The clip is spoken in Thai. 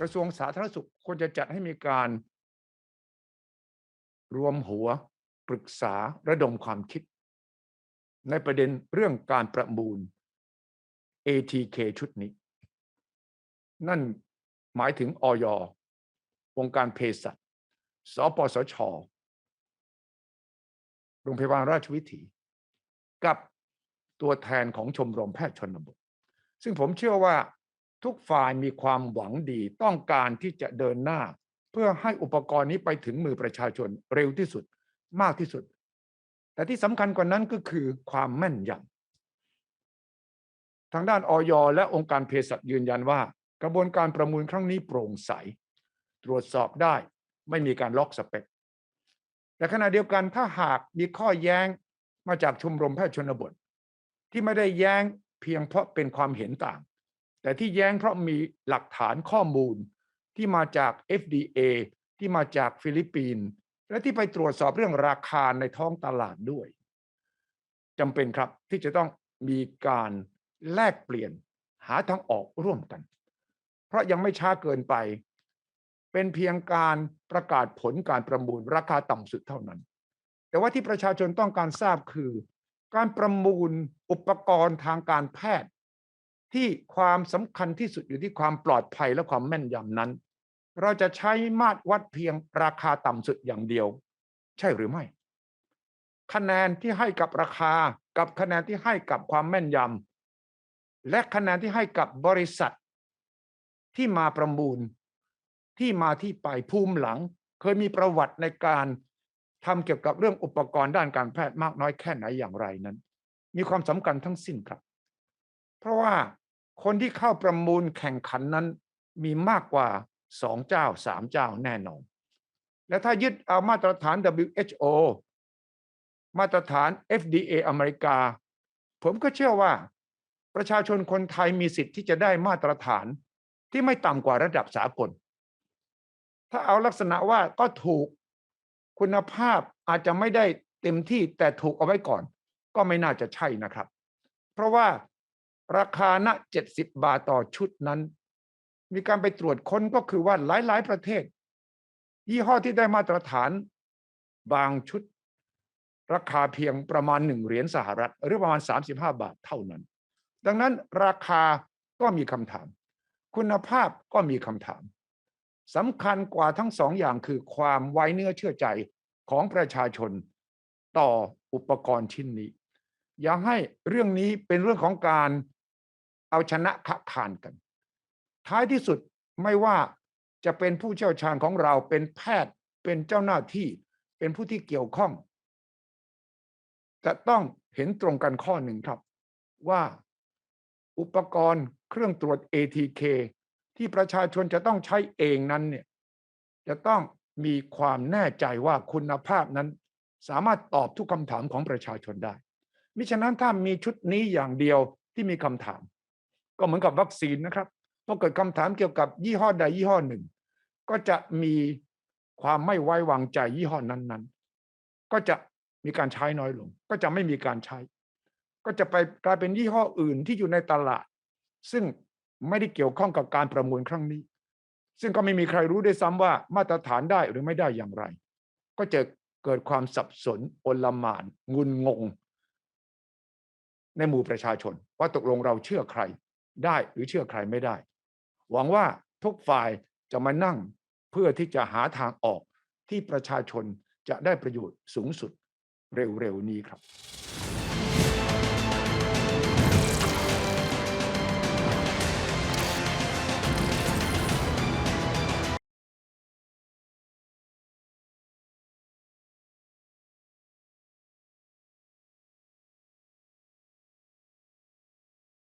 กระทรวงสาธารณสุขควรจะจัดให้มีการ รวมหัวปรึกษาระดมความคิด ในประเด็นเรื่องการประมูล ATK ชุดนี้ นั่นหมายถึงออยองค์การเภสัชสปสช โรงพยาบาลราชวิถี กับตัวแทนของชมรมแพทย์ชนบท ซึ่งผมเชื่อว่า ทุกฝ่ายมีความหวังดีต้องการที่จะเดินหน้า เพื่อให้อุปกรณ์นี้ไปถึงมือประชาชนเร็วที่สุดมากที่สุด แต่ที่สำคัญกว่านั้นก็คือความแม่นยำทางด้านออยและองค์การเภสัชยืนยันว่า กระบวนการประมูลครั้งนี้โปร่งใส ตรวจสอบได้ไม่มีการล็อกสเปคแต่ขณะเดียวกันถ้าหากมีข้อแย้งมาจากชมรมแพทย์ชนบท ที่ไม่ได้แย้งเพียงเพราะเป็นความเห็นต่าง แต่ที่แย้งเพราะมีหลักฐานข้อมูลที่มาจาก FDA ที่มาจากฟิลิปปินส์และที่ไปตรวจสอบเรื่องราคาในท้องตลาดด้วยจำเป็นครับที่จะต้องมีการแลกเปลี่ยนหาทางออกร่วมกัน เพราะยังไม่ช้าเกินไป เป็นเพียงการประกาศผลการประมูลราคาต่ำสุดเท่านั้น แต่ว่าที่ประชาชนต้องการทราบคือ การประมูลอุปกรณ์ทางการแพทย์ ที่ความสำคัญที่สุดอยู่ที่ความปลอดภัยและความแม่นยำนั้น เราจะใช้มาตรวัดเพียงราคาต่ำสุดอย่างเดียว ใช่หรือไม่ คะแนนที่ให้กับราคากับคะแนนที่ให้กับความแม่นยำและคะแนนที่ให้กับบริษัท ที่มาประมูล ที่มาที่ไปภูมิหลัง เคยมีประวัติในการทำเกี่ยวกับเรื่องอุปกรณ์ด้านการแพทย์มากน้อยแค่ไหนอย่างไรนั้น มีความสำคัญทั้งสิ้นครับ เพราะว่า คนที่เข้าประมูลแข่งขันนั้นมีมากกว่าสองเจ้าสามเจ้าแน่นอน และถ้ายึดเอามาตรฐาน WHO มาตรฐาน FDA อเมริกา ผมก็เชื่อว่า ประชาชนคนไทยมีสิทธิ์ที่จะได้มาตรฐานที่ไม่ต่ำกว่าระดับสากล ถ้าเอาลักษณะว่าก็ถูกคุณภาพอาจจะไม่ได้เต็มที่แต่ถูกเอาไว้ก่อน ก็ไม่น่าจะใช่นะครับ เพราะว่า ราคาณ70 บาทต่อชุดนั้น มีการไปตรวจค้นก็คือว่าหลาย ๆ ประเทศ ยี่ห้อที่ได้มาตรฐานบางชุด ราคาเพียงประมาณหนึ่งเหรียญสหรัฐ หรือประมาณ 35 บาทเท่านั้น ดังนั้นราคาก็มีคำถาม คุณภาพก็มีคำถามสำคัญกว่าทั้งสองอย่างคือความไว้เนื้อเชื่อใจของประชาชนต่ออุปกรณ์ชิ้นนี้ อย่าให้เรื่องนี้เป็นเรื่องของการ เอาชนะขะขานกัน ท้ายที่สุดไม่ว่าจะเป็นผู้เชี่ยวชาญของเราเป็นแพทย์เป็นเจ้าหน้าที่เป็นผู้ที่เกี่ยวข้อง จะต้องเห็นตรงกันข้อหนึ่งครับว่าอุปกรณ์เครื่องตรวจ ATK ที่ประชาชนจะต้องใช้เองนั้นเนี่ยจะต้องมีความแน่ใจว่าคุณภาพนั้น สามารถตอบทุกคำถามของประชาชนได้ มิฉะนั้นถ้ามีชุดนี้อย่างเดียวที่มีคำถาม ก็เหมือนกับวัคซีนนะครับพอเกิดคำถามเกี่ยวกับยี่ห้อใดยี่ห้อหนึ่ง ก็จะมีความไม่ไว้วางใจยี่ห้อนั้นๆ ก็จะมีการใช้น้อยลง ก็จะไม่มีการใช้ ก็จะไปกลายเป็นยี่ห้ออื่นที่อยู่ในตลาด ซึ่งไม่ได้เกี่ยวข้องกับการประมูลครั้งนี้ ซึ่งก็ไม่มีใครรู้ได้ซ้ำว่ามาตรฐานได้หรือไม่ได้อย่างไร ก็จะเกิดความสับสนโอลหมาน งุนงง ในหมู่ประชาชน ว่าตกลงเราเชื่อใคร ได้หรือเชื่อใครไม่ได้ หวังว่าทุกฝ่ายจะมานั่งเพื่อที่จะหาทางออกที่ประชาชนจะได้ประโยชน์สูงสุดเร็วๆนี้ครับ